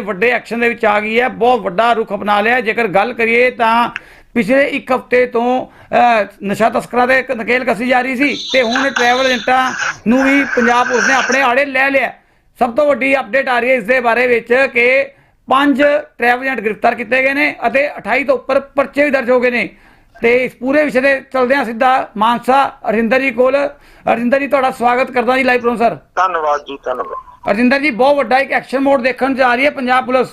ਵੱਡੇ ਐਕਸ਼ਨ ਦੇ ਵਿੱਚ ਆ ਗਈ ਹੈ। ਬਹੁਤ ਵੱਡਾ ਰੁਖ ਅਪਣਾ ਲਿਆ ਜੇਕਰ ਗੱਲ ਕਰੀਏ ਤਾਂ ਪਿਛਲੇ ਇੱਕ ਹਫ਼ਤੇ ਤੋਂ ਨਸ਼ਾ ਤਸਕਰਾਂ ਦੇ ਨਕੇਲ ਕੱਸੀ ਜਾ ਰਹੀ ਸੀ ਤੇ ਹੁਣ ਟਰੈਵਲ ਏਜੰਟਾਂ ਨੂੰ ਵੀ ਪੰਜਾਬ ਪੁਲਿਸ ਨੇ ਆਪਣੇ ਆੜੇ ਲੈ ਲਿਆ ਸਭ ਤੋਂ ਵੱਡੀ ਅਪਡੇਟ ਆ ਰਹੀ ਹੈ ਇਸ ਦੇ ਬਾਰੇ ਵਿੱਚ ਕਿ ਪੰਜ ਟਰੈਵਲ ਏਜੰਟ ਗ੍ਰਿਫਤਾਰ ਕੀਤੇ ਗਏ ਨੇ ਅਤੇ 28 ਤੋਂ ਉੱਪਰ ਪਰਚੇ ਵੀ ਦਰਜ ਹੋ ਗਏ ਨੇ। ਤੇ ਇਸ ਪੂਰੇ ਵਿਸ਼ੇ ਦੇ ਚਲਦਿਆਂ ਸਿੱਧਾ ਮਾਨਸਾ ਅਰਜਿੰਦਰ ਜੀ ਕੋਲ। ਅਰਜਿੰਦਰ ਜੀ, ਤੁਹਾਡਾ ਸਵਾਗਤ ਕਰਦਾ ਜੀ ਲਾਈਵ ਪ੍ਰੋ ਸਰ ਧੰਨਵਾਦ ਜੀ, ਧੰਨਵਾਦ। ਅਰਜਿੰਦਰ ਜੀ ਬਹੁਤ ਵੱਡਾ ਇੱਕ ਐਕਸ਼ਨ ਮੋਡ ਦੇਖਣ ਜਾ ਰਹੀ ਹੈ ਪੰਜਾਬ ਪੁਲਿਸ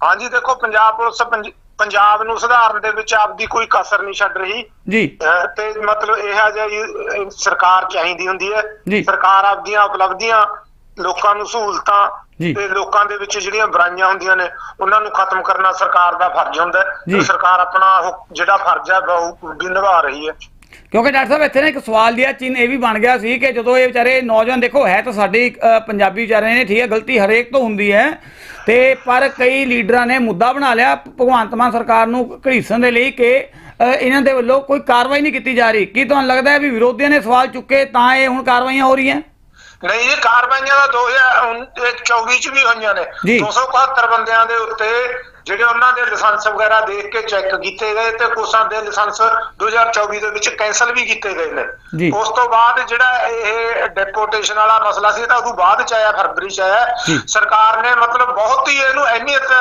ਹਾਂਜੀ ਦੇਖੋ ਪੰਜਾਬ ਪੁਲਿਸ ਪੰਜ- ਪੰਜਾਬ ਨੂੰ ਸੁਧਾਰਨ ਦੇ ਵਿੱਚ ਆਪਦੀ ਕੋਈ ਕਸਰ ਨਹੀਂ ਛੱਡ ਰਹੀ ਜੀ ਅਹ ਤੇ ਮਤਲਬ ਇਹ ਜਿਹੀ ਸਰਕਾਰ ਚਾਹੀਦੀ ਹੁੰਦੀ ਜੀ। ਹੈ ਸਰਕਾਰ ਆਪਦੀਆਂ ਉਪਲਬਧੀਆਂ ਲੋਕਾਂ ਨੂੰ ਸਹੂਲਤਾਂ ਜੀ। ਤੇ ਲੋਕਾਂ ਦੇ ਵਿੱਚ ਜਿਹੜੀਆਂ ਬੁਰਾਈਆਂ ਹੁੰਦੀਆਂ ਨੇ ਉਹਨਾਂ ਨੂੰ ਖਤਮ ਕਰਨਾ ਸਰਕਾਰ ਦਾ ਫਰਜ਼ ਹੁੰਦਾ ਹੈ ਜੀ। ਤੇ ਸਰਕਾਰ ਆਪਣਾ ਉਹ ਜਿਹੜਾ ਫਰਜ਼ ਹੈ ਉਹ ਵੀ ਨਿਭਾ ਰਹੀ ਹੈ ਕਿਉਂਕਿ ਡਾਕਟਰ ਸਾਹਿਬ ਇੱਥੇ ਨਾ ਇੱਕ ਸਵਾਲ ਦਿਆ ਚਿੰਨ ਇਹ ਵੀ ਬਣ ਗਿਆ ਸੀ ਕਿ ਜਦੋਂ ਇਹ ਵਿਚਾਰੇ ਨੌਜਵਾਨ ਦੇਖੋ ਹੈ ਤਾਂ ਸਾਡੇ ਪੰਜਾਬੀ ਵਿਚਾਰੇ ਨੇ ਠੀਕ ਹੈ ਗਲਤੀ ਹਰੇਕ ਤੋਂ ਹੁੰਦੀ ਹੈ। ਤੇ ਪਰ ਕਈ ਲੀਡਰਾਂ ਨੇ ਮੁੱਦਾ ਬਣਾ ਲਿਆ ਭਗਵੰਤ ਮਾਨ ਸਰਕਾਰ ਨੂੰ ਘੜੀਸਣ ਦੇ ਲਈ ਕਿ ਇਹਨਾਂ ਦੇ ਵੱਲੋਂ ਕੋਈ ਕਾਰਵਾਈ ਨਹੀਂ ਕੀਤੀ ਜਾ ਰਹੀ। ਕੀ ਤੁਹਾਨੂੰ ਲੱਗਦਾ ਹੈ ਵੀ ਵਿਰੋਧੀਆਂ ਨੇ ਸਵਾਲ ਚੁੱਕੇ ਤਾਂ ਇਹ ਹੁਣ ਕਾਰਵਾਈਆਂ ਹੋ ਰਹੀਆਂ? ਨਹੀਂ ਇਹ ਕਾਰਵਾਈਆਂ ਦਾ 2024 ਚ ਵੀ ਹੋਈਆਂ ਨੇ। ਜੀ। 271 ਬੰਦਿਆਂ ਦੇ ਉੱਤੇ ਜਿਹੜੇ ਉਹਨਾਂ ਦੇ ਲਾਇਸੈਂਸ ਵਗੈਰਾ ਦੇਖ ਕੇ ਚੈੱਕ ਕੀਤੇ ਗਏ ਤੇ ਕੁਛਾਂ ਦੇ ਲਾਇਸੈਂਸ 2024 ਦੇ ਵਿੱਚ ਕੈਨਸਲ ਵੀ ਕੀਤੇ ਗਏ। ਨੇ ਉਸ ਤੋਂ ਬਾਅਦ ਜਿਹੜਾ ਇਹ ਡਿਪੋਰਟੇਸ਼ਨ ਵਾਲਾ ਮਸਲਾ ਸੀ ਤਾਂ ਉਦੋਂ ਬਾਅਦ ਚ ਆਇਆ ਫਰਵਰੀ ਚ ਆਇਆ। ਸਰਕਾਰ ਨੇ ਮਤਲਬ ਬਹੁਤ ਹੀ ਇਹਨੂੰ ਅਹਿਮੀਅਤ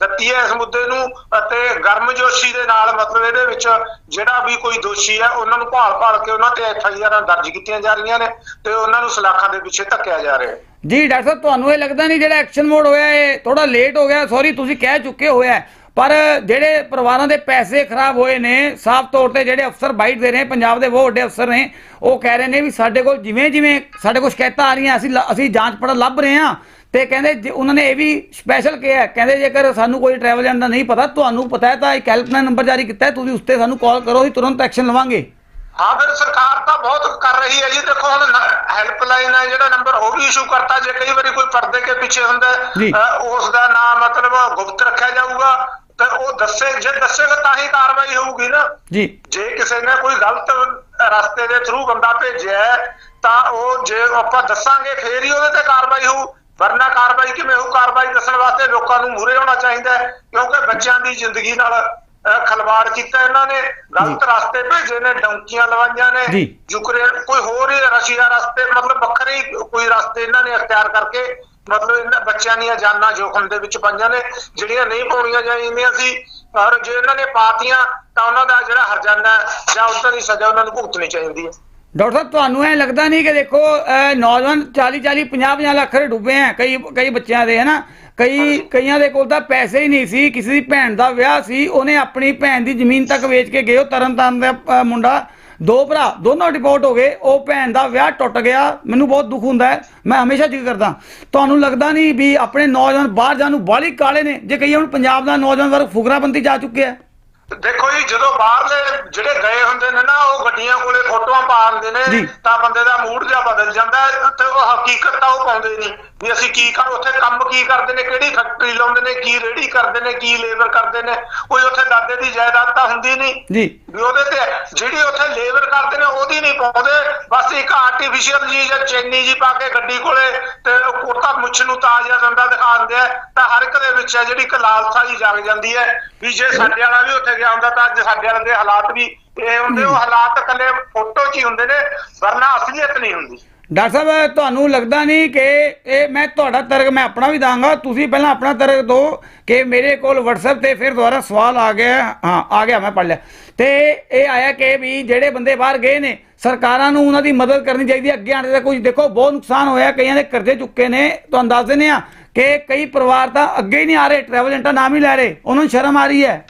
ਦਿੱਤੀ ਹੈ ਇਸ ਮੁੱਦੇ ਨੂੰ ਅਤੇ ਗਰਮਜੋਸ਼ੀ ਦੇ ਨਾਲ ਮਤਲਬ ਇਹਦੇ ਵਿੱਚ ਜਿਹੜਾ ਵੀ ਕੋਈ ਦੋਸ਼ੀ ਹੈ ਉਹਨਾਂ ਨੂੰ ਭਾਲ ਭਾਲ ਕੇ ਉਹਨਾਂ ਤੇ ਐਫ ਆਈ ਆਰਾਂ ਦਰਜ ਕੀਤੀਆਂ ਜਾ ਰਹੀਆਂ ਨੇ ਤੇ ਉਹਨਾਂ ਨੂੰ ਸਲਾਖਾਂ ਦੇ ਪਿੱਛੇ ਧੱਕਿਆ ਜਾ ਰਿਹਾ ਹੈ ਜੀ ਡਾਕਟਰ ਸਾਹਿਬ ਤੁਹਾਨੂੰ ਇਹ ਲੱਗਦਾ ਨਹੀਂ ਜਿਹੜਾ ਐਕਸ਼ਨ ਮੋਡ ਹੋਇਆ ਇਹ ਥੋੜਾ ਲੇਟ ਹੋ ਗਿਆ? ਸੌਰੀ ਤੁਸੀਂ ਕਹਿ ਚੁੱਕੇ ਹੋਇਆ ਪਰ ਜਿਹੜੇ ਪਰਿਵਾਰਾਂ ਦੇ ਪੈਸੇ ਖਰਾਬ ਹੋਏ ਨੇ ਸਾਫ਼ ਤੌਰ ਤੇ ਜਿਹੜੇ ਅਫਸਰ ਬਾਈਟ ਦੇ ਰਹੇ ਨੇ, ਪੰਜਾਬ ਦੇ ਬਹੁਤ ਵੱਡੇ ਅਫਸਰ ਨੇ ਉਹ ਕਹਿ ਰਹੇ ਨੇ ਵੀ ਸਾਡੇ ਕੋਲ ਜਿਵੇਂ ਜਿਵੇਂ ਸਾਡੇ ਕੋਲ ਸ਼ਿਕਾਇਤਾਂ ਆ ਰਹੀਆਂ ਅਸੀਂ ਲ- ਅਸੀਂ ਜਾਂਚ ਪੜਤਾਲ ਲੱਭ ਰਹੇ ਹਾਂ। ਤੇ ਕਹਿੰਦੇ ਜੇ- ਉਹਨਾਂ ਨੇ ਇਹ ਵੀ ਸਪੈਸ਼ਲ ਕਿਹਾ ਕਹਿੰਦੇ ਜੇਕਰ ਸਾਨੂੰ ਕੋਈ ਟਰੈਵਲ ਏਜੰਟ ਦਾ ਨਹੀਂ ਪਤਾ ਤੁਹਾਨੂੰ ਪਤਾ ਹੈ ਤਾਂ ਇੱਕ ਹੈਲਪਲਾਈਨ ਨੰਬਰ ਜਾਰੀ ਕੀਤਾ ਤੁਸੀਂ ਉਸ ਤੇ ਸਾਨੂੰ ਕਾਲ ਕਰੋ ਅਸੀਂ ਤੁਰੰਤ ਐਕਸ਼ਨ ਲਵਾਂਗੇ। ਹਾਂ ਫਿਰ ਸਰਕਾਰ ਤਾਂ ਬਹੁਤ ਕਰ ਰਹੀ ਹੈ ਜੀ। ਦੇਖੋ ਹੁਣ ਹੈਲਪਲਾਈਨ ਹੈ ਜਿਹੜਾ ਨੰਬਰ ਉਹ ਵੀ ਇਸ਼ੂ ਕਰਤਾ। ਜੇ ਕਈ ਵਾਰੀ ਕੋਈ ਪਰਦੇ ਕੇ ਪਿੱਛੇ ਹੁੰਦਾ ਉਸ ਦਾ ਨਾਮ ਮਤਲਬ ਗੁਪਤ ਰੱਖਿਆ ਜਾਊਗਾ ਤੇ ਉਹ ਦੱਸੇ ਜੇ ਦੱਸੇਗਾ ਤਾਂ ਹੀ ਕਾਰਵਾਈ ਹੋਊਗੀ ਨਾ। ਜੀ। ਜੇ ਕਿਸੇ ਨੇ ਕੋਈ ਗਲਤ ਰਸਤੇ ਦੇ ਥਰੂ ਬੰਦਾ ਭੇਜਿਆ ਤਾਂ ਉਹ ਜੇ ਆਪਾਂ ਦੱਸਾਂਗੇ ਫੇਰ ਹੀ ਉਹਦੇ ਤੇ ਕਾਰਵਾਈ ਹੋਊ। ਵਰਨਾ ਕਾਰਵਾਈ ਕਿਵੇਂ ਹੋਊ? ਕਾਰਵਾਈ ਦੱਸਣ ਵਾਸਤੇ ਲੋਕਾਂ ਨੂੰ ਮੂਹਰੇ ਹੋਣਾ ਚਾਹੀਦਾ ਕਿਉਂਕਿ ਬੱਚਿਆਂ ਦੀ ਜ਼ਿੰਦਗੀ ਨਾਲ ਖਲਵਾੜ ਕੀਤਾ ਇਹਨਾਂ ਨੇ ਗਲਤ ਰਸਤੇ ਭੇਜੇ ਨੇ ਡੌਂਕੀਆਂ ਲਵਾਈਆਂ ਨੇ। ਯੂਕਰੇਨ ਕੋਈ ਹੋਰ ਹੀ ਰਸ਼ੀਆ ਰਸਤੇ ਮਤਲਬ ਵੱਖਰੇ ਕੋਈ ਰਸਤੇ ਇਹਨਾਂ ਨੇ ਅਖਤਿਆਰ ਕਰਕੇ ਮਤਲਬ ਇਹਨਾਂ ਬੱਚਿਆਂ ਦੀਆਂ ਜਾਨਾਂ ਜੋਖਮ ਦੇ ਵਿੱਚ ਪਾਈਆਂ ਨੇ ਜਿਹੜੀਆਂ ਨਹੀਂ ਪਾਉਣੀਆਂ ਚਾਹੀਦੀਆਂ ਸੀ ਔਰ ਜੇ ਇਹਨਾਂ ਨੇ ਪਾਤੀਆਂ ਤਾਂ ਉਹਨਾਂ ਦਾ ਜਿਹੜਾ ਹਰਜਾਨਾ ਜਾਂ ਉਹਨਾਂ ਦੀ ਸਜ਼ਾ ਉਹਨਾਂ ਨੂੰ ਭੁਗਤਣੀ ਚਾਹੀਦੀ ਹੈ ਡਾਕਟਰ ਸਾਹਿਬ ਤੁਹਾਨੂੰ ਇਹ ਲੱਗਦਾ ਨਹੀਂ ਕਿ ਦੇਖੋ ਨੌਜਵਾਨ 40 40 50 50 ਲੱਖ ਦੇ ਡੁੱਬੇ ਆ ਕਈ ਕਈ ਬੱਚਿਆਂ ਦੇ ਹਨਾ? ਕਈ ਕਈਆਂ ਦੇ ਕੋਲ ਤਾਂ ਪੈਸੇ ਹੀ ਨਹੀਂ ਸੀ ਕਿਸੇ ਦੀ ਭੈਣ ਦਾ ਵਿਆਹ ਸੀ ਉਹਨੇ ਆਪਣੀ ਭੈਣ ਦੀ ਜ਼ਮੀਨ ਤੱਕ ਵੇਚ ਕੇ ਗਏ ਉਹ ਤਰਨਤਾਰਨ ਦਾ ਮੁੰਡਾ ਦੋ ਭਰਾ ਦੋਨੋਂ ਰਿਪੋਰਟ ਹੋ ਗਏ ਉਹ ਭੈਣ ਦਾ ਵਿਆਹ ਟੁੱਟ ਗਿਆ ਮੈਨੂੰ ਬਹੁਤ ਦੁੱਖ ਹੁੰਦਾ ਹੈ ਮੈਂ ਹਮੇਸ਼ਾ ਜ਼ਿਕਰ ਕਰਦਾ। ਤੁਹਾਨੂੰ ਲੱਗਦਾ ਨਹੀਂ ਵੀ ਆਪਣੇ ਨੌਜਵਾਨ ਬਾਹਰ ਜਾਣ ਨੂੰ ਬਾਹਲੀ ਕਾਲੇ ਨੇ ਜੇ ਕਹੀਏ ਹੁਣ ਪੰਜਾਬ ਦਾ ਨੌਜਵਾਨ ਵਰਗ ਫੁਕਰਾਬੰਦੀ ਜਾ ਚੁੱਕਿਆ ਹੈ? ਦੇਖੋ ਜੀ ਜਦੋਂ ਬਾਹਰਲੇ ਜਿਹੜੇ ਗਏ ਹੁੰਦੇ ਨੇ ਨਾ ਉਹ ਗੱਡੀਆਂ ਕੋਲੇ ਫੋਟੋਆਂ ਪਾ ਦਿੰਦੇ। ਨੇ ਤਾਂ ਬੰਦੇ ਦਾ ਮੂਡ ਜਿਹਾ ਬਦਲ ਜਾਂਦਾ ਹੈ ਤੇ ਉਹ ਹਕੀਕਤ ਤਾਂ ਉਹ ਪਾਉਂਦੇ ਨਹੀਂ ਵੀ ਅਸੀਂ ਕੀ ਕਰ ਉੱਥੇ ਕੰਮ ਕੀ ਕਰਦੇ ਨੇ ਕਿਹੜੀ ਫੈਕਟਰੀ ਲਾਉਂਦੇ ਨੇ ਕੀ ਰੇੜੀ ਕਰਦੇ ਨੇ ਕੀ ਲੇਬਰ ਕਰਦੇ ਨੇ ਕੋਈ ਉੱਥੇ ਦਾਦੇ ਦੀ ਜਾਇਦਾਦ ਤਾਂ ਹੁੰਦੀ ਨਹੀਂ। ਜੀ। ਵੀ ਉਹਦੇ ਤੇ ਜਿਹੜੀ ਉੱਥੇ ਲੇਬਰ ਕਰਦੇ ਨੇ ਉਹਦੀ ਨਹੀਂ ਪਾਉਂਦੇ। ਬਸ ਇੱਕ ਆਰਟੀਫੀਸ਼ੀਅਲ ਜੀ ਜਾਂ ਚੈਨੀ ਜੀ ਪਾ ਕੇ ਗੱਡੀ ਕੋਲੇ ਤੇ ਉਹ ਕੁੜਤਾ ਮੁੱਛ ਨੂੰ ਤਾਜ ਜਾਂ ਡੰਡਾ ਦਿਖਾ ਦਿੰਦੇ ਆ ਤਾਂ ਹਰ ਇੱਕ ਦੇ ਵਿੱਚ ਹੈ ਜਿਹੜੀ ਇੱਕ ਲਾਲਸਾ ਜੀ ਜਾਗ ਜਾਂਦੀ ਹੈ। ਵੀ ਜੇ ਸਾਡੇ ਵਾਲਾ ਵੀ ਉੱਥੇ ਗਿਆ ਹੁੰਦਾ ਤਾਂ ਅੱਜ ਸਾਡੇ ਵਾਲੇ ਦੇ ਹਾਲਾਤ ਵੀ ਇਹ ਹੁੰਦੇ ਉਹ ਹਾਲਾਤ ਇਕੱਲੇ ਫੋਟੋ 'ਚ ਹੀ ਹੁੰਦੇ ਨੇ ਵਰਨਾ ਅਸਲੀਅਤ ਨਹੀਂ ਹੁੰਦੀ। ਡਾਕਟਰ ਸਾਹਿਬ, ਤੁਹਾਨੂੰ ਲੱਗਦਾ ਨਹੀਂ ਕਿ ਇਹ ਮੈਂ ਤੁਹਾਡਾ ਤਰਕ ਮੈਂ ਆਪਣਾ ਵੀ ਦਾਂਗਾ? ਤੁਸੀਂ ਪਹਿਲਾਂ ਆਪਣਾ ਤਰਕ ਦਿਓ ਕਿ ਮੇਰੇ ਕੋਲ WhatsApp ਤੇ ਫਿਰ ਦੁਬਾਰਾ ਸਵਾਲ ਆ ਗਿਆ। ਹਾਂ, ਆ ਗਿਆ, ਮੈਂ ਪੜ ਲਿਆ। ਤੇ ਇਹ ਆਇਆ ਕਿ ਵੀ ਜਿਹੜੇ ਬੰਦੇ ਬਾਹਰ ਗਏ ਨੇ, ਸਰਕਾਰਾਂ ਨੂੰ ਉਹਨਾਂ ਦੀ ਮਦਦ ਕਰਨੀ ਚਾਹੀਦੀ ਹੈ। ਅੱਗੇ ਆਣੇ ਦਾ ਕੁਝ ਦੇਖੋ, ਬਹੁਤ ਨੁਕਸਾਨ ਹੋਇਆ। ਕਈਆਂ ਦੇ ਕਰਜ਼ੇ ਚੁੱਕੇ ਨੇ। ਤੁਹਾਨੂੰ ਦੱਸ ਦਿੰਦੇ ਆ ਕਿ ਕਈ ਪਰਿਵਾਰ ਤਾਂ ਅੱਗੇ ਹੀ ਨਹੀਂ ਆ ਰਹੇ ਟਰੈਵਲ ਏਜੰਟਾਂ ਨਾਮ ਹੀ ਲੈ ਰਹੇ। ਉਹਨਾਂ ਨੂੰ ਸ਼ਰਮ ਆ ਰਹੀ ਹੈ।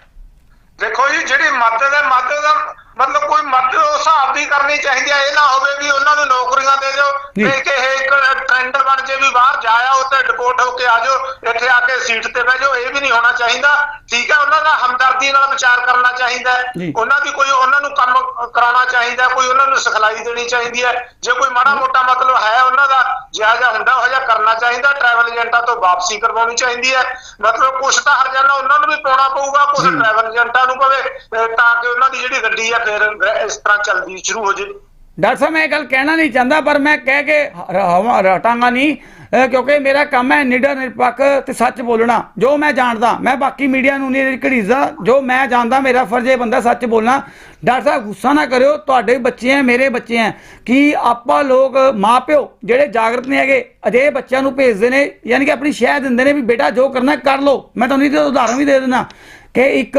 ਦੇਖੋ ਜੀ, ਜਿਹੜੀ ਮਦਦ ਹੈ, ਮਦਦ ਦਾ ਮਤਲਬ ਕੋਈ ਮਦਦ ਉਸ ਹਿਸਾਬ ਦੀ ਕਰਨੀ ਚਾਹੀਦੀ ਹੈ ਇਹ ਨਾ ਹੋਵੇ ਵੀ ਉਹਨਾਂ ਨੂੰ ਨੌਕਰੀਆਂ ਦੇ ਦਿਓ। ਤੇ ਕਿ ਇਹ ਇੱਕ ਟ੍ਰੈਂਡ ਬਣ ਜੇ ਵੀ ਬਾਹਰ ਜਾਇਆ ਉੱਥੇ ਡਿਪੋਰਟ ਹੋ ਕੇ ਆ ਜਾਓ ਇੱਥੇ ਆ ਕੇ ਸੀਟ ਤੇ ਬਹਿ ਜਾਓ ਇਹ ਵੀ ਨਹੀਂ ਹੋਣਾ ਚਾਹੀਦਾ ਠੀਕ ਹੈ ਉਹਨਾਂ ਦਾ ਹਮਦਰਦੀ ਨਾਲ ਵਿਚਾਰ ਕਰਨਾ ਚਾਹੀਦਾ ਹੈ। ਉਹਨਾਂ ਦੀ ਕੋਈ ਉਹਨਾਂ ਨੂੰ ਕੰਮ ਕਰਾਉਣਾ ਚਾਹੀਦਾ ਕੋਈ ਉਹਨਾਂ ਨੂੰ ਸਿਖਲਾਈ ਦੇਣੀ ਚਾਹੀਦੀ ਹੈ ਜੇ ਕੋਈ ਮਾੜਾ ਮੋਟਾ ਮਤਲਬ ਹੈ ਉਹਨਾਂ ਦਾ ਜਿਹਾ ਜਿਹਾ ਹੁੰਦਾ ਉਹ ਜਿਹਾ ਕਰਨਾ ਚਾਹੀਦਾ ਟਰੈਵਲ ਏਜੰਟਾਂ ਤੋਂ ਵਾਪਸੀ ਕਰਵਾਉਣੀ ਚਾਹੀਦੀ ਹੈ ਮਤਲਬ ਕੁਛ ਤਾਂ ਹਰਜਾਨਾ ਉਹਨਾਂ ਨੂੰ ਵੀ ਪਾਉਣਾ ਪਊਗਾ ਕੁਛ ਜੀ। ਟਰੈਵਲ ਏਜੰਟਾਂ ਨੂੰ ਪਵੇ ਤਾਂ ਕਿ ਉਹਨਾਂ ਦੀ ਜਿਹੜੀ ਗੱਡੀ ਆ ਫਿਰ ਇਸ ਤਰ੍ਹਾਂ ਚੱਲਦੀ ਸ਼ੁਰੂ ਹੋ ਜੇ। ਡਾਕਟਰ ਸਾਹਿਬ, ਮੈਂ ਇਹ ਗੱਲ ਕਹਿਣਾ ਨਹੀਂ ਚਾਹੁੰਦਾ, ਪਰ ਮੈਂ ਕਹਿ ਕੇ ਹ- ਨਹੀਂ ਕਿਉਂਕਿ ਮੇਰਾ ਕੰਮ ਹੈ ਨਿਡਰ ਨਿਰਪੱਖ ਤੇ ਸੱਚ ਬੋਲਣਾ। ਜੋ ਮੈਂ ਜਾਣਦਾ, ਮੈਂ ਬਾਕੀ ਮੀਡੀਆ ਨੂੰ ਨਹੀਂ ਘੜੀਦਾ ਜੋ ਮੈਂ ਜਾਣਦਾ, ਮੇਰਾ ਫਰਜ਼ ਇਹ ਬੰਦਾ ਸੱਚ ਬੋਲਣਾ। ਡਾਕਟਰ ਸਾਹਿਬ, ਗੁੱਸਾ ਨਾ ਕਰਿਓ, ਤੁਹਾਡੇ ਬੱਚੇ ਹੈ, ਮੇਰੇ ਬੱਚੇ ਹੈ। ਕਿ ਆਪਾਂ ਲੋਕ ਮਾਪਿਓ ਜਿਹੜੇ ਜਾਗਰਤ ਨਹੀਂ ਹੈਗੇ ਅਜੇ ਬੱਚਿਆਂ ਨੂੰ ਭੇਜਦੇ ਨੇ, ਯਾਨੀ ਕਿ ਆਪਣੀ ਸ਼ਹਿ ਦਿੰਦੇ ਨੇ ਵੀ ਬੇਟਾ ਜੋ ਕਰਨਾ ਕਰ ਲਓ। ਮੈਂ ਤੁਹਾਨੂੰ ਇਹਦਾ ਉਦਾਹਰਨ ਵੀ ਦੇ ਦਿੰਦਾ ਕਿ ਇੱਕ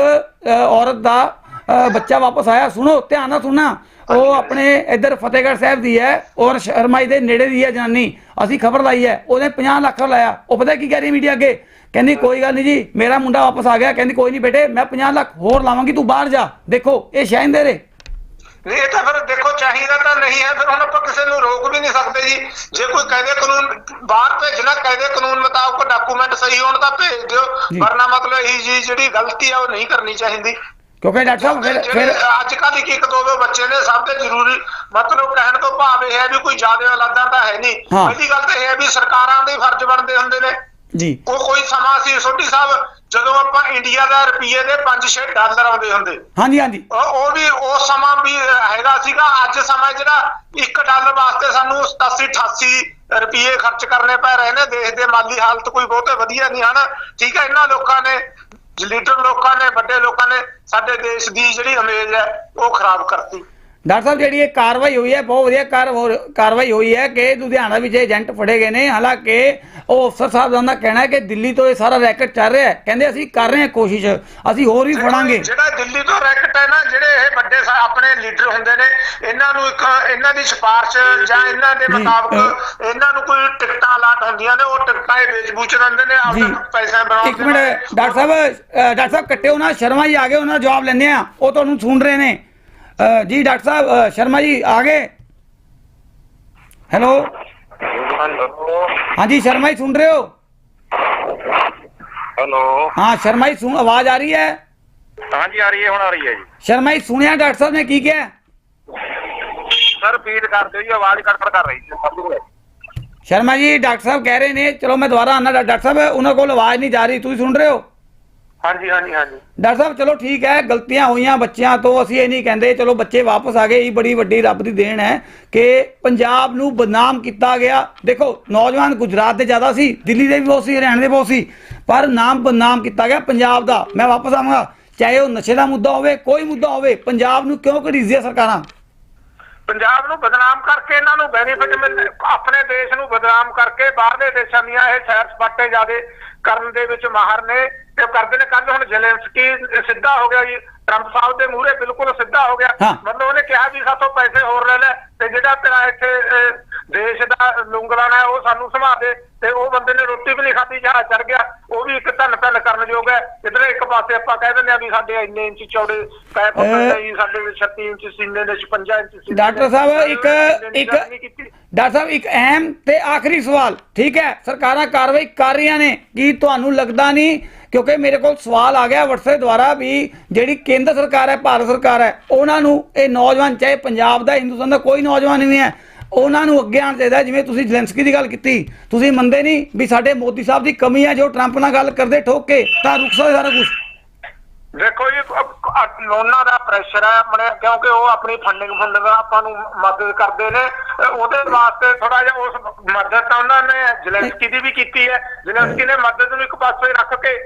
ਔਰਤ ਦਾ ਅ, ਬੱਚਾ ਵਾਪਸ ਆਇਆ ਸੁਣੋ ਧਿਆਨ ਨਾਲ ਸੁਣਨਾ। ਉਹ ਆਪਣੇ ਇੱਧਰ ਫਤਿਹਗੜ੍ਹ ਸਾਹਿਬ ਦੀ ਹੈ ਔਰ ਸ਼ਰਮਾਈ ਦੇ ਨੇੜੇ ਦੀ ਹੈ ਜਨਾਨੀ। ਅਸੀਂ ਖਬਰ ਲਾਈ ਹੈ ਉਹਨੇ 50 ਲੱਖ ਲਾਇਆ। ਉਹ ਪਤਾ ਕੀ ਕਹਿ ਰਹੀ ਮੀਡੀਆ ਅੱਗੇ? ਕਹਿੰਦੀ ਕੋਈ ਗੱਲ ਨਹੀਂ ਜੀ ਮੇਰਾ ਮੁੰਡਾ ਵਾਪਸ ਆ ਗਿਆ। ਕਹਿੰਦੀ ਕੋਈ ਨਹੀਂ ਬੇਟੇ ਮੈਂ 50 ਲੱਖ ਹੋਰ ਲਾਵਾਂਗੀ ਤੂੰ ਬਾਹਰ ਜਾ। ਦੇਖੋ ਇਹ ਸ਼ਾਇੰਦੇ ਰੇ ਨਹੀਂ ਇਹ ਤਾਂ ਫਿਰ ਦੇਖੋ ਚਾਹੀਦਾ ਤਾਂ ਨਹੀਂ ਹੈ ਫਿਰ ਹੁਣ ਆਪਾਂ ਕਿਸੇ ਨੂੰ ਰੋਕ ਵੀ ਨਹੀਂ ਸਕਦੇ ਜੀ। ਜੇ ਕੋਈ ਕਾਇਦੇ ਕਾਨੂੰਨ ਬਾਹਰ ਭੇਜਣਾ ਕਾਇਦੇ ਕਾਨੂੰਨ ਮੁਤਾਬਕ ਡਾਕੂਮੈਂਟ ਸਹੀ ਹੋਣ ਤਾਂ ਭੇਜ ਜੀ। ਦਿਓ ਵਰਨਾ ਮਤਲਬ ਇਹ ਜੀ ਜਿਹੜੀ ਗਲਤੀ ਆ ਉਹ ਨਹੀਂ ਕਰਨੀ ਚਾਹੀਦੀ। ਕਿਉਂਕਿ ਡਾਕਟਰ ਸਾਹਿਬ ਫਿਰ ਜਿਹੜੇ ਫਿਰ ਅੱਜ ਕੱਲ੍ਹ ਇੱਕ ਇੱਕ ਦੋ ਦੋ ਬੱਚੇ ਨੇ ਸਭ ਤੇ ਜ਼ਰੂਰੀ ਮਤਲਬ ਕਹਿਣ ਤੋਂ ਭਾਵ ਇਹ ਹੈ ਵੀ ਕੋਈ ਜ਼ਿਆਦਾ ਔਲਾਦਾਂ ਤਾਂ ਹੈ ਨਹੀਂ। ਹਾਂ। ਪਹਿਲੀ ਗੱਲ ਤਾਂ ਇਹ ਹੈ ਵੀ ਸਰਕਾਰਾਂ ਦੇ ਫਰਜ਼ ਬਣਦੇ ਹੁੰਦੇ ਨੇ। ਜੀ। ਉਹ ਕੋਈ ਸਮਾਂ ਸੀ ਸੋਢੀ ਸਾਹਿਬ ਜਦੋਂ ਆਪਾਂ ਇੰਡੀਆ ਦਾ ਰੁਪਈਏ ਦੇ 5-6 ਡਾਲਰ ਆਉਂਦੇ ਹੁੰਦੇ। ਹਾਂਜੀ ਹਾਂਜੀ। ਉਹ ਉਹ ਵੀ ਉਹ ਸਮਾਂ ਵੀ ਹੈਗਾ ਸੀਗਾ। ਅੱਜ ਸਮਾਂ ਜਿਹੜਾ 1 ਡਾਲਰ ਵਾਸਤੇ ਸਾਨੂੰ 87 88 ਰੁਪਏ ਖਰਚ ਕਰਨੇ ਪੈ ਰਹੇ ਨੇ। ਦੇਸ਼ ਦੇ ਮਾਲੀ ਹਾਲਤ ਕੋਈ ਬਹੁਤੇ ਵਧੀਆ ਨਹੀਂ ਹਨ। ਠੀਕ ਹੈ ਇਹਨਾਂ ਲੋਕਾਂ ਨੇ ਲੀਡਰ ਲੋਕਾਂ ਨੇ, ਵੱਡੇ ਲੋਕਾਂ ਨੇ ਸਾਡੇ ਦੇਸ਼ ਦੀ ਜਿਹੜੀ ਇਮੇਜ ਹੈ, ਉਹ ਖਰਾਬ ਕਰਤੀ। ਡਾਕਟਰ ਸਾਹਿਬ ਜਿਹੜੀ ਇਹ ਕਾਰਵਾਈ ਹੋਈ ਹੈ ਬਹੁਤ ਵਧੀਆ ਕਾਰਵਾਈ ਹੋਈ ਹੈ ਕਿ ਲੁਧਿਆਣਾ ਵਿੱਚ ਏਜੰਟ ਫੜੇ ਗਏ ਨੇ। ਹਾਲਾਂਕਿ ਉਹ ਅਫਸਰ ਸਾਹਿਬ ਦਾ ਕਹਿਣਾ ਹੈ ਕਿ ਦਿੱਲੀ ਤੋਂ ਇਹ ਸਾਰਾ ਰੈਕਟ ਚੱਲ ਰਿਹਾ ਹੈ। ਕਹਿੰਦੇ ਅਸੀਂ ਕਰ ਰਹੇ ਹਾਂ ਕੋਸ਼ਿਸ਼ ਅਸੀਂ ਹੋਰ ਵੀ ਫੜਾਂਗੇ। ਜਿਹੜਾ ਦਿੱਲੀ ਤੋਂ ਰੈਕਟ ਹੈ ਨਾ ਜਿਹੜੇ ਇਹ ਵੱਡੇ ਆਪਣੇ ਲੀਡਰ ਹੁੰਦੇ ਨੇ ਇਹਨਾਂ ਨੂੰ ਇੱਕ ਇਹਨਾਂ ਦੀ ਸਿਫਾਰਿਸ਼ ਜਾਂ ਇਹਨਾਂ ਦੇ ਮੁਤਾਬਕ ਇਹਨਾਂ ਨੂੰ ਕੋਈ ਟਿਕਟਾਂ ਅਲਾਟ ਹੁੰਦੀਆਂ ਨੇ ਉਹ ਟਿਕਟਾਂ ਇਹ ਵੇਚ ਬੂਚ ਦਿੰਦੇ ਨੇ ਆਪਣੇ ਪੈਸੇ ਬਣਾਉਣ ਇੱਕ ਮਿੰਟ ਡਾਕਟਰ ਸਾਹਿਬ ਡਾਕਟਰ ਸਾਹਿਬ ਕੱਟਿਓ ਨਾ ਸ਼ਰਮਾ ਜੀ ਆ ਗਏ ਉਹਨਾਂ ਦਾ ਜਵਾਬ ਲੈਣੇ ਆ ਉਹ ਤੁਹਾਨੂੰ ਸੁਣ ਰਹੇ ਨੇ। ਅ, ਜੀ ਡਾਕਟਰ ਸਾਹਿਬ ਅ, ਸ਼ਰਮਾ ਜੀ ਆ ਗਏ ਹੈਲੋ ਹੈਲੋ ਹਾਂਜੀ ਸ਼ਰਮਾ ਜੀ ਸੁਣ ਰਹੇ ਹੋ ਹੈਲੋ ਹਾਂ ਸ਼ਰਮਾ ਜੀ ਸੁਣ ਆਵਾਜ਼ ਆ ਰਹੀ ਹੈ ਹਾਂਜੀ ਆ ਰਹੀ ਹੈ ਹੁਣ ਆ ਰਹੀ ਹੈ ਜੀ ਸ਼ਰਮਾ ਜੀ ਸੁਣਿਆ ਡਾਕਟਰ ਸਾਹਿਬ ਨੇ ਕੀ ਕਿਹਾ ਸਰ ਰਿਪੀਟ ਕਰ ਦਿਓ ਜੀ ਆਵਾਜ਼ ਕੱਟ ਕਰ ਰਹੀ ਹੈ ਸਭ ਨੂੰ ਸ਼ਰਮਾ ਜੀ ਡਾਕਟਰ ਸਾਹਿਬ ਕਹਿ ਰਹੇ ਨੇ ਚਲੋ ਮੈਂ ਦੁਬਾਰਾ ਆਨਾ ਡਾਕਟਰ ਸਾਹਿਬ ਉਹਨਾਂ ਕੋਲ ਆਵਾਜ਼ ਨਹੀਂ ਜਾ ਹਾਂਜੀ ਹਾਂਜੀ ਹਾਂਜੀ। ਡਾਕਟਰ ਸਾਹਿਬ, ਚਲੋ ਠੀਕ ਹੈ, ਗਲਤੀਆਂ ਹੋਈਆਂ ਬੱਚਿਆਂ ਤੋਂ, ਅਸੀਂ ਇਹ ਨਹੀਂ ਕਹਿੰਦੇ, ਚਲੋ ਬੱਚੇ ਵਾਪਸ ਆ ਗਏ, ਇਹ ਬੜੀ ਵੱਡੀ ਰੱਬ ਦੀ ਦੇਣ ਹੈ ਕਿ ਪੰਜਾਬ ਨੂੰ ਬਦਨਾਮ ਕੀਤਾ ਗਿਆ। ਦੇਖੋ, ਨੌਜਵਾਨ ਗੁਜਰਾਤ ਦੇ ਜ਼ਿਆਦਾ ਸੀ, ਦਿੱਲੀ ਦੇ ਵੀ ਬਹੁਤ ਸੀ, ਹਰਿਆਣੇ ਦੇ ਬਹੁਤ ਸੀ, ਪਰ ਨਾਮ ਬਦਨਾਮ ਕੀਤਾ ਗਿਆ ਪੰਜਾਬ ਦਾ। ਮੈਂ ਵਾਪਸ ਆਵਾਂਗਾ, ਚਾਹੇ ਉਹ ਨਸ਼ੇ ਦਾ ਮੁੱਦਾ ਹੋਵੇ, ਕੋਈ ਮੁੱਦਾ ਹੋਵੇ, ਪੰਜਾਬ ਨੂੰ ਕਿਉਂ ਘੜੀਸਦੀਆਂ ਸਰਕਾਰਾਂ? ਪੰਜਾਬ ਨੂੰ ਬਦਨਾਮ ਕਰਕੇ ਇਹਨਾਂ ਨੂੰ ਬੈਨੀਫਿਟ ਮਿਲ ਆਪਣੇ ਦੇਸ਼ ਨੂੰ ਬਦਨਾਮ ਕਰਕੇ ਬਾਹਰਲੇ ਦੇਸ਼ਾਂ ਦੀਆਂ ਇਹ ਸੈਰ ਸਪਾਟੇ ਜਿਆਦੇ ਕਰਨ ਦੇ ਵਿੱਚ ਮਾਹਰ ਨੇ। ਤੇ ਕਰਦੇ ਨੇ ਕੱਲ ਹੁਣ ਜ਼ੈਲੈਂਸਕੀ ਸਿੱਧਾ ਹੋ ਗਿਆ ਜੀ? ਟਰੰਪ ਸਾਹਿਬ ਦੇ ਮੂਹਰੇ ਬਿਲਕੁਲ ਸਿੱਧਾ ਹੋ ਗਿਆ। ਮਤਲਬ ਉਹਨੇ ਕਿਹਾ ਵੀ ਸਾਥੋਂ ਪੈਸੇ ਹੋਰ ਲੈ ਲੈ ਤੇ ਜਿਹੜਾ ਤੇਰਾ ਇੱਥੇ ਦੇਸ਼ ਦਾ ਲੁੰਗਲਾਣਾ ਉਹ ਸਾਨੂੰ ਸੰਭਾਲ ਦੇ ਤੇ ਉਹ ਬੰਦੇ ਨੇ ਰੋਟੀ ਵੀ ਨਹੀਂ ਖਾਧੀ ਜਹਾਜ਼ ਚੜ ਗਿਆ ਉਹ ਵੀ ਇੱਕ ਧੰਨ ਧੰਨ ਕਰਨ ਯੋਗ ਹੈ ਇਧਰ ਇੱਕ ਪਾਸੇ ਆਪਾਂ ਕਹਿ ਦਿੰਦੇ ਆ ਵੀ ਸਾਡੇ ਇੰਨੇ ਇੰਚ ਚੌੜੇ ਪੈਪ ਜੀ ਸਾਡੇ 36 ਇੰਚ ਸੀਨੇ ਨੇ 56 ਇੰਚ ਸੀਨੇ ਡਾਕਟਰ। ਸਾਹਿਬ ਇੱਕ ਇੱਕ। ਡਾਕਟਰ ਸਾਹਿਬ ਇੱਕ ਅਹਿਮ ਤੇ ਆਖਰੀ ਸਵਾਲ ਠੀਕ ਹੈ ਸਰਕਾਰਾਂ ਕਾਰਵਾਈ ਕਰ ਰਹੀਆਂ ਨੇ ਕੀ ਤੁਹਾਨੂੰ ਲੱਗਦਾ ਨਹੀਂ ਕਿਉਂਕਿ ਮੇਰੇ ਕੋਲ ਸਵਾਲ ਆ ਗਿਆ WhatsApp ਦੁਆਰਾ ਵੀ ਜਿਹੜੀ ਕੇਂਦਰ ਸਰਕਾਰ ਹੈ, ਭਾਰਤ ਸਰਕਾਰ ਹੈ, ਉਹਨਾਂ ਨੂੰ ਇਹ ਨੌਜਵਾਨ, ਚਾਹੇ ਪੰਜਾਬ ਦਾ, ਹਿੰਦੁਸਤਾਨ ਦਾ ਕੋਈ ਨੌਜਵਾਨ ਨਹੀਂ ਹੈ, ਉਹਨਾਂ ਨੂੰ ਅੱਗੇ ਆਉਣਾ ਚਾਹੀਦਾ ਜਿਵੇਂ ਤੁਸੀਂ ਜ਼ੈਲੈਂਸਕੀ ਦੀ ਗੱਲ ਕੀਤੀ, ਤੁਸੀਂ ਮੰਨਦੇ ਨਹੀਂ ਵੀ ਸਾਡੇ ਮੋਦੀ ਸਾਹਿਬ ਦੀ ਕਮੀ ਹੈ, ਜੋ ਟਰੰਪ ਨਾਲ ਗੱਲ ਕਰਦੇ ਠੋਕ ਕੇ ਤਾਂ ਰੁਕ ਸਕਦਾ ਸਾਰਾ ਕੁਝ ਦੇਖੋ ਜੀ ਉਹਨਾਂ ਦਾ ਪ੍ਰੈਸ਼ਰ ਹੈ ਆਪਣੇ, ਕਿਉਂਕਿ ਉਹ ਆਪਣੀ ਫੰਡਿੰਗ ਫੰਡਿੰਗ ਆਪਾਂ ਨੂੰ ਮਦਦ ਕਰਦੇ ਨੇ। ਉਹਦੇ ਵਾਸਤੇ ਥੋੜਾ ਜਿਹਾ ਉਸ ਮਦਦ ਤਾਂ ਉਹਨਾਂ ਨੇ ਜ਼ੈਲੈਂਸਕੀ ਦੀ ਵੀ ਕੀਤੀ ਹੈ। ਜ਼ੈਲੈਂਸਕੀ ਨੇ ਮਦਦ ਨੂੰ ਇੱਕ ਪਾਸੇ ਰੱਖ ਕੇ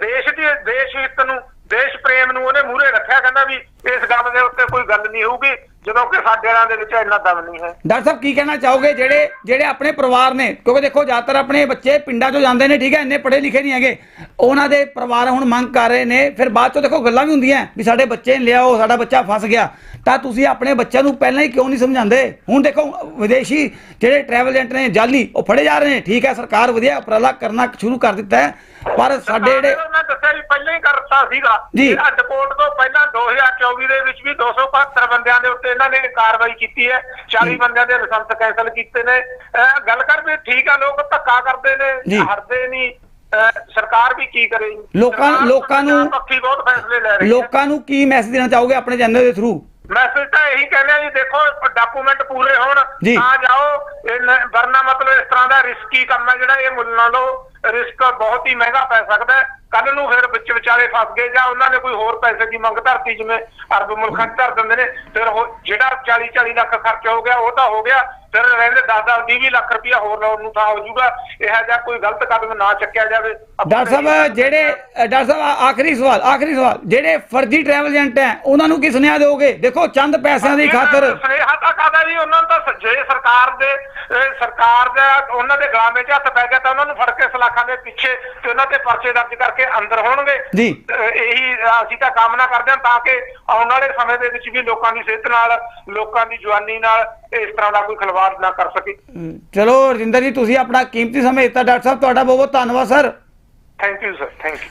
ਦੇਸ਼ ਦੀ, ਦੇਸ਼ ਹਿੱਤ ਨੂੰ, ਦੇਸ਼ ਪ੍ਰੇਮ ਨੂੰ ਉਹਨੇ ਮੂਹਰੇ ਰੱਖਿਆ, ਕਹਿੰਦਾ ਵੀ ਇਸ ਗੱਲ ਦੇ ਉੱਤੇ ਕੋਈ ਗੱਲ ਨਹੀਂ ਹੋਊਗੀ। ਜਦੋਂ ਕਿ ਸਾਡੇ ਵਾਲਿਆਂ ਦੇ ਵਿੱਚ ਇੰਨਾ ਦਮ ਨਹੀਂ ਹੈ। ਡਾਕਟਰ ਸਾਹਿਬ ਕੀ ਕਹਿਣਾ ਚਾਹੋਗੇ ਜਿਹੜੇ ਜਿਹੜੇ ਆਪਣੇ ਪਰਿਵਾਰ ਨੇ? ਕਿਉਂਕਿ ਦੇਖੋ ਜ਼ਿਆਦਾਤਰ ਆਪਣੇ ਬੱਚੇ ਪਿੰਡਾਂ 'ਚੋਂ ਜਾਂਦੇ ਨੇ ਠੀਕ ਹੈ? ਇੰਨੇ ਪੜ੍ਹੇ ਲਿਖੇ ਨਹੀਂ ਹੈਗੇ। ਉਹਨਾਂ ਦੇ ਪਰਿਵਾਰ ਹੁਣ ਮੰਗ ਕਰ ਰਹੇ ਨੇ। ਫਿਰ ਬਾਅਦ 'ਚੋਂ ਦੇਖੋ ਗੱਲਾਂ ਵੀ ਹੁੰਦੀਆਂ ਵੀ ਸਾਡੇ ਬੱਚੇ ਨੂੰ ਲਿਆਓ ਸਾਡਾ ਬੱਚਾ ਫਸ ਗਿਆ। ਤਾਂ ਤੁਸੀਂ ਆਪਣੇ ਬੱਚਿਆਂ ਨੂੰ ਪਹਿਲਾਂ ਹੀ ਕਿਉਂ ਨਹੀਂ ਸਮਝਾਉਂਦੇ? ਹੁਣ ਦੇਖੋ ਵਿਦੇਸ਼ੀ ਜਿਹੜੇ ਟਰੈਵਲ ਏਜੰਟ ਨੇ ਜਾਲੀ ਉਹ ਫੜੇ ਜਾ ਰਹੇ ਨੇ। ਠੀਕ ਹੈ ਸਰਕਾਰ ਵਧੀਆ ਉਪਰਾਲਾ ਕਰਨਾ ਸ਼ੁਰੂ ਕਰ ਦਿੱਤਾ ਹੈ। ਪਰ ਸਾਡੇ ਜਿਹੜੇ ਮੈਂ ਦੱਸਿਆ ਜੀ ਪਹਿਲਾਂ ਹੀ ਕਰਤਾ ਸੀਗਾ। ਜੀ। ਕੋਰਟ ਤੋਂ ਪਹਿਲਾਂ 2024 ਦੇ ਵਿੱਚ ਵੀ 275 ਬੰਦਿਆਂ ਦੇ ਉੱਤੇ ਇਹਨਾਂ ਨੇ ਕਾਰਵਾਈ ਕੀਤੀ ਹੈ। 40 ਬੰਦਿਆਂ ਦੇ ਲਾਇਸੈਂਸ ਕੈਂਸਲ ਕੀਤੇ ਨੇ। ਗੱਲ ਕਰ ਵੀ ਠੀਕ ਆ ਲੋਕ ਧੱਕਾ ਕਰਦੇ। ਨੇ ਹਰਦੇ ਨਹੀਂ। ਸਰਕਾਰ ਵੀ ਕੀ ਕਰੇ? ਲੋਕਾਂ- ਲੋਕਾਂ ਨੂੰ- ਪੱਖੀ ਬਹੁਤ ਫੈਸਲੇ ਲੈ ਰਹੀ ਹੈ। ਲੋਕਾਂ ਨੂੰ ਕੀ ਮੈਸੇਜ ਦੇਣਾ ਚਾਹੋਗੇ ਆਪਣੇ ਚੈਨਲ ਦੇ ਥਰੂ ਮੈਸੇਜ ਤਾਂ ਇਹੀ ਕਹਿੰਦੇ ਆ ਜੀ ਦੇਖੋ ਡਾਕੂਮੈਂਟ ਪੂਰੇ ਹੋਣ। ਤਾਂ ਜਾਓ। ਵਰਨਾ ਮਤਲਬ ਇਸ ਤਰ੍ਹਾਂ ਦਾ ਰਿਸਕੀ ਕੰਮ ਹੈ ਜਿਹੜਾ ਇਹ ਮੁੱਲ ਨਾ ਲਓ। ਰਿਸਕ ਬਹੁਤ ਹੀ ਮਹਿੰਗਾ ਪੈ ਸਕਦਾ ਹੈ। ਕੱਲ ਨੂੰ ਫਿਰ ਵਿੱਚ ਵਿਚਾਲੇ ਫਸ ਗਏ ਜਾਂ ਉਹਨਾਂ ਨੇ ਕੋਈ ਹੋਰ ਪੈਸੇ ਦੀ ਮੰਗ ਧਰਤੀ ਜਿਵੇਂ ਅਰਬ ਮੁਲਕਾਂ 'ਚ ਧਰ ਦਿੰਦੇ ਨੇ, ਫਿਰ ਉਹ ਜਿਹੜਾ 40 40 ਲੱਖ ਖਰਚ ਹੋ ਗਿਆ, ਉਹ ਤਾਂ ਹੋ ਗਿਆ। ਫਿਰ ਰਹਿੰਦੇ 10 10 20 ਲੱਖ ਰੁਪਇਆ ਹੋਰ ਲਾਉਣ ਨੂੰ ਤਾਂ ਹੋ ਜਾਊਗਾ। ਇਹੋ ਜਿਹਾ ਕੋਈ ਗਲਤ ਕਦਮ ਨਾ ਚੱਕਿਆ ਜਾਵੇ। ਡਾਕਟਰ ਸਾਹਿਬ ਜਿਹੜੇ ਡਾਕਟਰ ਸਾਹਿਬ ਆਖਰੀ ਸਵਾਲ ਆਖਰੀ ਸਵਾਲ। ਜਿਹੜੇ ਫਰਜ਼ੀ ਟਰੈਵਲ ਏਜੰਟ ਹੈ ਉਹਨਾਂ ਨੂੰ ਕੀ ਸੁਨੇਹਾ ਦਿਓਗੇ? ਦੇਖੋ ਚੰਦ ਪੈਸਿਆਂ ਦੀ ਖਾਤਰ ਸੁਨੇਹਾ ਤਾਂ ਕਾਦਾ ਜੀ? ਉਹਨਾਂ ਨੂੰ ਤਾਂ ਜੇ ਸਰਕਾਰ ਦੇ ਸਰਕਾਰ ਦਾ ਉਹਨਾਂ ਦੇ ਗਲਾਮੇ 'ਚ ਹੱਥ ਪੈ ਗਿਆ ਤਾਂ ਉਹਨਾਂ ਨੂੰ ਫੜ ਕੇ ਸਲਾਖਾਂ ਦੇ ਪਿੱਛੇ ਤੇ ਉਹਨਾਂ ਤੇ ਪਰਚੇ ਦਰਜ ਕਰਕੇ ਅੰਦਰ ਹੋਣਗੇ। ਜੀ। ਇਹੀ ਅਸੀਂ ਤਾਂ ਕਾਮਨਾ ਕਰਦੇ ਹਾਂ ਤਾਂ ਕਿ ਆਉਣ ਵਾਲੇ ਸਮੇਂ ਦੇ ਵਿੱਚ ਵੀ ਲੋਕਾਂ ਦੀ ਸਿਹਤ ਨਾਲ ਲੋਕਾਂ ਦੀ ਜਵਾਨੀ ਨਾਲ ਇਸ ਤਰ੍ਹਾਂ ਦਾ ਕੋਈ ਖਿਲਵਾੜ ਨਾ ਕਰ ਸਕੇ। ਚਲੋ ਰਜਿੰਦਰ ਜੀ ਤੁਸੀਂ ਆਪਣਾ ਕੀਮਤੀ ਸਮਾਂ ਦਿੱਤਾ ਡਾਕਟਰ ਸਾਹਿਬ ਤੁਹਾਡਾ ਬਹੁਤ ਬਹੁਤ ਧੰਨਵਾਦ sir. Thank you sir thank you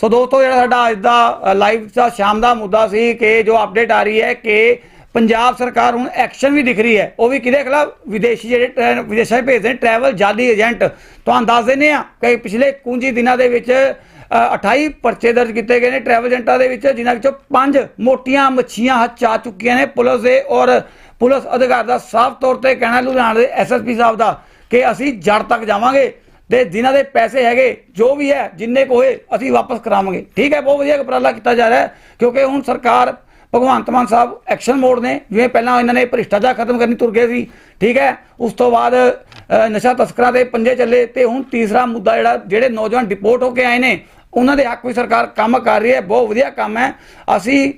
so ਦੋਸਤੋ ਜਿਹੜਾ ਸਾਡਾ ਅੱਜ ਦਾ ਲਾਈਵ ਦਾ ਸ਼ਾਮ ਦਾ ਮੁੱਦਾ ਸੀ ਕਿ ਜੋ ਅਪਡੇਟ ਆ ਰਹੀ ਹੈ ਕਿ ਪੰਜਾਬ ਸਰਕਾਰ ਹੁਣ ਐਕਸ਼ਨ ਵੀ ਦਿਖ ਰਹੀ ਹੈ। ਉਹ ਵੀ ਕਿਹਦੇ ਖਿਲਾਫ? ਵਿਦੇਸ਼ੀ ਜਿਹੜੇ ਵਿਦੇਸ਼ਾਂ 'ਚ ਭੇਜਦੇ ਨੇ ਟਰੈਵਲ ਜਾਲੀ ਏਜੰਟ ਤੁਹਾਨੂੰ ਦੱਸ ਦਿੰਦੇ ਆ ਕਿ ਪਿਛਲੇ ਕੁੰਜੀ ਦਿਨਾਂ ਦੇ ਵਿੱਚ ਅ, 28 ਪਰਚੇ ਦਰਜ ਕੀਤੇ ਗਏ ਨੇ ਟਰੈਵਲ ਏਜੰਟਾਂ ਦੇ ਵਿੱਚ ਜਿਨ੍ਹਾਂ ਵਿੱਚੋਂ ਪੰਜ ਮੋਟੀਆਂ ਮੱਛੀਆਂ ਹੱਥ 'ਚ ਚੁੱਕੀਆਂ ਨੇ ਪੁਲਿਸ ਦੇ ਔਰ ਪੁਲਿਸ ਅਧਿਕਾਰ ਦਾ ਸਾਫ਼ ਤੌਰ ਤੇ ਕਹਿਣਾ ਲੁਧਿਆਣਾ ਦੇ ਐਸਐਸਪੀ ਸਾਹਿਬ ਦਾ ਕਿ ਅਸੀਂ ਜੜ ਤੱਕ ਜਾਵਾਂਗੇ ਤੇ ਜਿਨ੍ਹਾਂ ਦੇ ਪੈਸੇ ਹੈਗੇ, ਜੋ ਵੀ ਹੈ, ਜਿੰਨੇ ਕੁ ਅਸੀਂ ਵਾਪਸ ਕਰਾਵਾਂਗੇ। ਠੀਕ ਹੈ, ਬਹੁਤ ਵਧੀਆ ਉਪਰਾਲਾ ਕੀਤਾ ਜਾ ਰਿਹਾ ਕਿਉਂਕਿ ਹੁਣ ਸਰਕਾਰ, ਭਗਵੰਤ ਮਾਨ ਸਾਹਿਬ ਐਕਸ਼ਨ ਮੋਡ ਨੇ, ਜਿਵੇਂ ਪਹਿਲਾਂ ਇਹਨਾਂ ਨੇ ਭ੍ਰਿਸ਼ਟਾਚਾਰ ਖਤਮ ਕਰਨੀ ਤੁਰ ਗਏ ਸੀ, ਠੀਕ ਹੈ, ਉਸ ਤੋਂ ਬਾਅਦ ਨਸ਼ਾ ਤਸਕਰਾਂ ਦੇ ਪੰਜੇ ਚੱਲੇ ਤੇ ਹੁਣ ਤੀਸਰਾ ਮੁੱਦਾ ਜਿਹੜਾ, ਜਿਹੜੇ ਨੌਜਵਾਨ ਡਿਪੋਰਟ ਹੋ ਕੇ ਆਏ ਨੇ, ਉਹਨਾਂ ਦੇ ਹੱਕ ਵੀ ਸਰਕਾਰ ਕੰਮ ਕਰ ਰਹੀ ਹੈ, ਬਹੁਤ ਵਧੀਆ ਕੰਮ ਹੈ। ਅਸੀਂ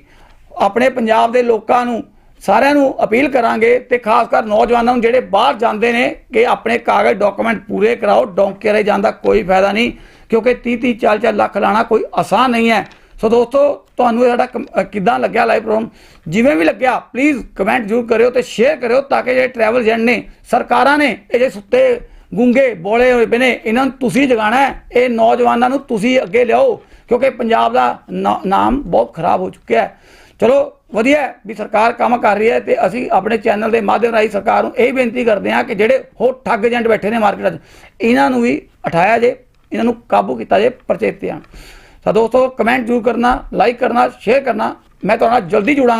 ਆਪਣੇ ਪੰਜਾਬ ਦੇ ਲੋਕਾਂ ਨੂੰ ਸਾਰਿਆਂ ਨੂੰ ਅਪੀਲ ਕਰਾਂਗੇ ਤੇ ਖਾਸ ਕਰ ਨੌਜਵਾਨਾਂ ਨੂੰ ਜਿਹੜੇ ਬਾਹਰ ਜਾਂਦੇ ਨੇ ਕਿ ਆਪਣੇ ਕਾਗਜ਼ ਡਾਕੂਮੈਂਟ ਪੂਰੇ ਕਰਾਓ, ਡੌਂਕੇ ਰਹੇ ਜਾਣ ਦਾ ਕੋਈ ਫਾਇਦਾ ਨਹੀਂ, ਕਿਉਂਕਿ 30 30 40 40 ਲੱਖ ਲਾਣਾ ਕੋਈ ਆਸਾਨ ਨਹੀਂ ਹੈ। ਸੋ ਦੋਸਤੋ, ਤੁਹਾਨੂੰ ਇਹ ਸਾਡਾ ਕਮ- ਕਿੱਦਾਂ ਲੱਗਿਆ ਲਾਈਵ ਪ੍ਰੋਗਰਾਮ ਜਿਵੇਂ ਵੀ ਲੱਗਿਆ ਪਲੀਜ਼ ਕਮੈਂਟ ਜ਼ਰੂਰ ਕਰਿਓ ਤੇ ਸ਼ੇਅਰ ਕਰਿਓ ਤਾਂ ਕਿ ਜਿਹੜੇ ਟਰੈਵਲ ਏਜੰਟ ਨੇ, ਸਰਕਾਰਾਂ ਨੇ, ਇਹ ਜੇ ਸੁੱਤੇ ਗੁੰਗੇ, ਬੋਲੇ ਹੋਏ ਪਏ ਨੇ, ਇਹਨਾਂ ਨੂੰ ਤੁਸੀਂ ਜਗਾਣਾ ਹੈ, ਇਹ ਨੌਜਵਾਨਾਂ ਨੂੰ ਤੁਸੀਂ ਅੱਗੇ ਲਿਆਓ, ਕਿਉਂਕਿ ਪੰਜਾਬ ਦਾ ਨਾਮ ਬਹੁਤ ਖਰਾਬ ਹੋ ਚੁੱਕਿਆ ਹੈ। ਚਲੋ ਵਧੀਆ ਵੀ ਸਰਕਾਰ ਕੰਮ ਕਰ ਰਹੀ ਹੈ ਤੇ ਅਸੀਂ ਆਪਣੇ ਚੈਨਲ ਦੇ ਮਾਧਿਅਮ ਰਾਹੀਂ ਸਰਕਾਰ ਨੂੰ ਇਹ ਬੇਨਤੀ ਕਰਦੇ ਹਾਂ ਕਿ ਜਿਹੜੇ ਹੋਰ ਠੱਗ ਏਜੰਟ ਬੈਠੇ ਨੇ ਮਾਰਕੀਟਾਂ 'ਚ ਇਹਨਾਂ ਨੂੰ ਵੀ ਉਠਾਇਆ ਜੇ, ਇਹਨਾਂ ਨੂੰ ਕਾਬੂ ਕੀਤਾ ਜੇ, ਪਰਚੇਤੇ ਆਉਣ ਤਾਂ ਦੋਸਤੋ ਕਮੈਂਟ ਜ਼ਰੂਰ ਕਰਨਾ ਲਾਈਕ ਕਰਨਾ ਸ਼ੇਅਰ ਕਰਨਾ। ਮੈਂ ਤੁਹਾਡੇ ਨਾਲ ਜਲਦੀ ਜੁੜਾਂਗਾ।